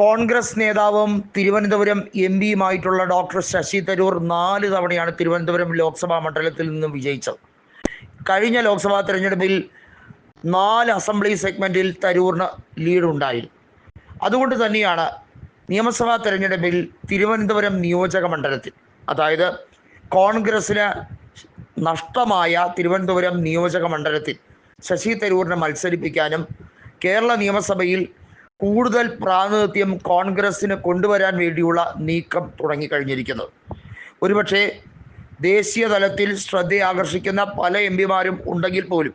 കോൺഗ്രസ് നേതാവും തിരുവനന്തപുരം എം പിയുമായിട്ടുള്ള ഡോക്ടർ ശശി തരൂർ നാല് തവണയാണ് തിരുവനന്തപുരം ലോക്സഭാ മണ്ഡലത്തിൽ നിന്നും വിജയിച്ചത്. കഴിഞ്ഞ ലോക്സഭാ തെരഞ്ഞെടുപ്പിൽ നാല് അസംബ്ലി സെഗ്മെന്റിൽ തരൂറിന് ലീഡുണ്ടായിരുന്നു അതുകൊണ്ട് തന്നെയാണ് നിയമസഭാ തെരഞ്ഞെടുപ്പിൽ തിരുവനന്തപുരം നിയോജക മണ്ഡലത്തിൽ അതായത് കോൺഗ്രസ്സിന് നഷ്ടമായ തിരുവനന്തപുരം നിയോജക മണ്ഡലത്തിൽ ശശി തരൂരിനെ മത്സരിപ്പിക്കാനും കേരള നിയമസഭയിൽ കൂടുതൽ പ്രാതിനിധ്യം കോൺഗ്രസ്സിന് കൊണ്ടുവരാൻ വേണ്ടിയുള്ള നീക്കം തുടങ്ങിക്കഴിഞ്ഞിരിക്കുന്നത് ഒരുപക്ഷെ ദേശീയ തലത്തിൽ ശ്രദ്ധയാകർഷിക്കുന്ന പല എം പിമാരും ഉണ്ടെങ്കിൽ പോലും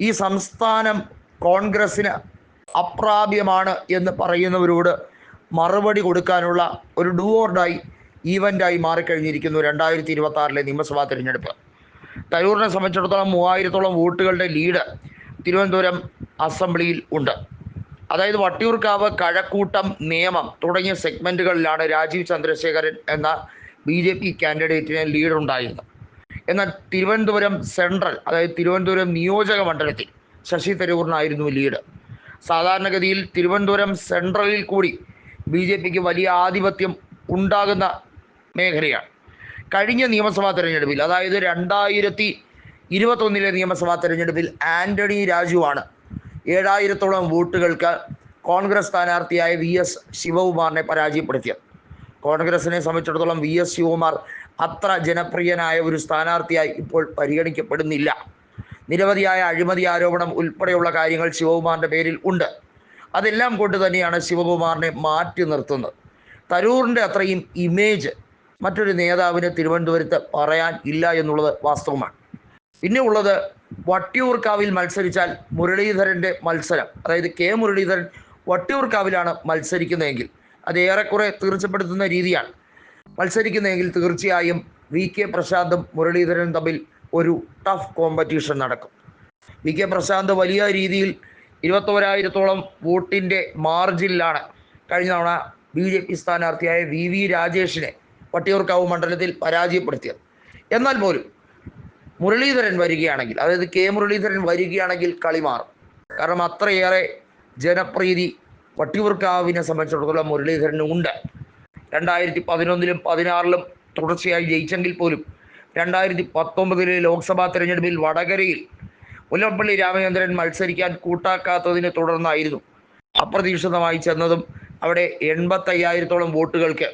ഈ സംസ്ഥാനം കോൺഗ്രസ്സിന് അപ്രാപ്യമാണ് എന്ന് പറയുന്നവരോട് മറുപടി കൊടുക്കാനുള്ള ഒരു ഡുവോർഡായി ഈവന്റായി മാറിക്കഴിഞ്ഞിരിക്കുന്നു രണ്ടായിരത്തി ഇരുപത്തി ആറിലെ നിയമസഭാ തിരഞ്ഞെടുപ്പ്. തരൂരിനെ സംബന്ധിച്ചിടത്തോളം മൂവായിരത്തോളം വോട്ടുകളുടെ ലീഡ് തിരുവനന്തപുരം അസംബ്ലിയിൽ ഉണ്ട്. അതായത് വട്ടിയൂർക്കാവ് കഴക്കൂട്ടം നിയമം തുടങ്ങിയ സെഗ്മെന്റുകളിലാണ് രാജീവ് ചന്ദ്രശേഖരൻ എന്ന ബി ജെ പി കാൻഡിഡേറ്റിന് ലീഡ് ഉണ്ടായിരുന്നത്. എന്നാൽ തിരുവനന്തപുരം സെൻട്രൽ അതായത് തിരുവനന്തപുരം നിയോജക മണ്ഡലത്തിൽ ശശി തരൂറിനായിരുന്നു ലീഡ് സാധാരണഗതിയിൽ തിരുവനന്തപുരം സെൻട്രലിൽ കൂടി ബി ജെ പിക്ക് വലിയ ആധിപത്യം ഉണ്ടാകുന്ന മേഖലയാണ്. കഴിഞ്ഞ നിയമസഭാ തെരഞ്ഞെടുപ്പിൽ അതായത് രണ്ടായിരത്തി ഇരുപത്തൊന്നിലെ നിയമസഭാ തെരഞ്ഞെടുപ്പിൽ ആന്റണി രാജുവാണ് ഏഴായിരത്തോളം വോട്ടുകൾക്ക് കോൺഗ്രസ് സ്ഥാനാർത്ഥിയായ വി എസ് ശിവകുമാറിനെ പരാജയപ്പെടുത്തിയത് കോൺഗ്രസിനെ സംബന്ധിച്ചിടത്തോളം വി എസ് ശിവകുമാർ അത്ര ജനപ്രിയനായ ഒരു സ്ഥാനാർത്ഥിയായി ഇപ്പോൾ പരിഗണിക്കപ്പെടുന്നില്ല. നിരവധിയായ അഴിമതി ആരോപണം ഉൾപ്പെടെയുള്ള കാര്യങ്ങൾ ശിവകുമാറിന്റെ പേരിൽ ഉണ്ട്. അതെല്ലാം കൊണ്ട് തന്നെയാണ് ശിവകുമാറിനെ മാറ്റി നിർത്തുന്നത്. തരൂറിന്റെ അത്രയും ഇമേജ് മറ്റൊരു നേതാവിന് തിരുവനന്തപുരത്ത് പറയാൻ ഇല്ല എന്നുള്ളത് വാസ്തവമാണ്. പിന്നെ ഉള്ളത് വട്ടിയൂർക്കാവിൽ മത്സരിച്ചാൽ മുരളീധരന്റെ മത്സരം. അതായത് കെ മുരളീധരൻ വട്ടിയൂർക്കാവിലാണ് മത്സരിക്കുന്നതെങ്കിൽ അത് ഏറെക്കുറെ തീർച്ചപ്പെടുത്തുന്ന രീതിയാണ്. മത്സരിക്കുന്നതെങ്കിൽ തീർച്ചയായും വി കെ പ്രശാന്തും മുരളീധരനും തമ്മിൽ ഒരു ടഫ് കോമ്പറ്റീഷൻ നടക്കും. വി കെ പ്രശാന്ത് വലിയ രീതിയിൽ ഇരുപത്തോരായിരത്തോളം വോട്ടിന്റെ മാർജിനിലാണ് കഴിഞ്ഞ തവണ ബി ജെ പി സ്ഥാനാർത്ഥിയായ വി വി രാജേഷിനെ വട്ടിയൂർക്കാവ് മണ്ഡലത്തിൽ പരാജയപ്പെടുത്തിയത്. എന്നാൽ പോലും മുരളീധരൻ വരികയാണെങ്കിൽ അതായത് കെ മുരളീധരൻ വരികയാണെങ്കിൽ കളി മാറും. കാരണം അത്രയേറെ ജനപ്രീതി വട്ടിയൂർക്കാവിനെ സംബന്ധിച്ചിടത്തോളം മുരളീധരന് ഉണ്ട്. രണ്ടായിരത്തി പതിനൊന്നിലും പതിനാറിലും തുടർച്ചയായി ജയിച്ചെങ്കിൽ പോലും രണ്ടായിരത്തി പത്തൊമ്പതിലെ ലോക്സഭാ തെരഞ്ഞെടുപ്പിൽ വടകരയിൽ മുല്ലപ്പള്ളി രാമചന്ദ്രൻ മത്സരിക്കാൻ കൂട്ടാക്കാത്തതിനെ തുടർന്നായിരുന്നു അപ്രതീക്ഷിതമായി ചെന്നതും അവിടെ എൺപത്തയ്യായിരത്തോളം വോട്ടുകൾക്ക്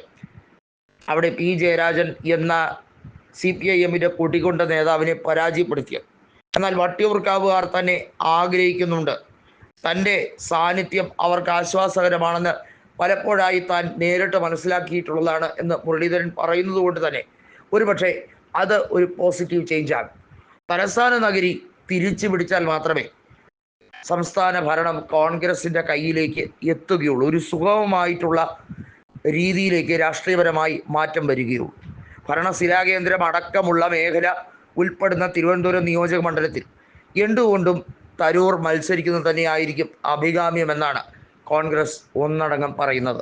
അവിടെ പി ജയരാജൻ എന്ന സി പി ഐ എമ്മിന്റെ കൂട്ടിക്കൊണ്ട നേതാവിനെ പരാജയപ്പെടുത്തിയത് എന്നാൽ വട്ടിയൂർക്കാവുകാർ തന്നെ ആഗ്രഹിക്കുന്നുണ്ട്. തന്റെ സാന്നിധ്യം അവർക്ക് ആശ്വാസകരമാണെന്ന് പലപ്പോഴായി താൻ നേരിട്ട് മനസ്സിലാക്കിയിട്ടുള്ളതാണ് എന്ന് മുരളീധരൻ പറയുന്നത് കൊണ്ട് തന്നെ ഒരുപക്ഷെ അത് ഒരു പോസിറ്റീവ് ചേഞ്ചാണ് തലസ്ഥാന നഗരി തിരിച്ചു പിടിച്ചാൽ മാത്രമേ സംസ്ഥാന ഭരണം കോൺഗ്രസിന്റെ കയ്യിലേക്ക് എത്തുകയുള്ളൂ. ഒരു സുഗമമായിട്ടുള്ള രീതിയിലേക്ക് രാഷ്ട്രീയപരമായി മാറ്റം വരികയുള്ളൂ. ഭരണശിലാകേന്ദ്രം അടക്കമുള്ള മേഖല ഉൾപ്പെടുന്ന തിരുവനന്തപുരം നിയോജക മണ്ഡലത്തിൽ. എന്തുകൊണ്ടും തരൂർ മത്സരിക്കുന്നത് തന്നെയായിരിക്കും അഭികാമ്യമെന്നാണ് കോൺഗ്രസ് ഒന്നടങ്കം പറയുന്നത്.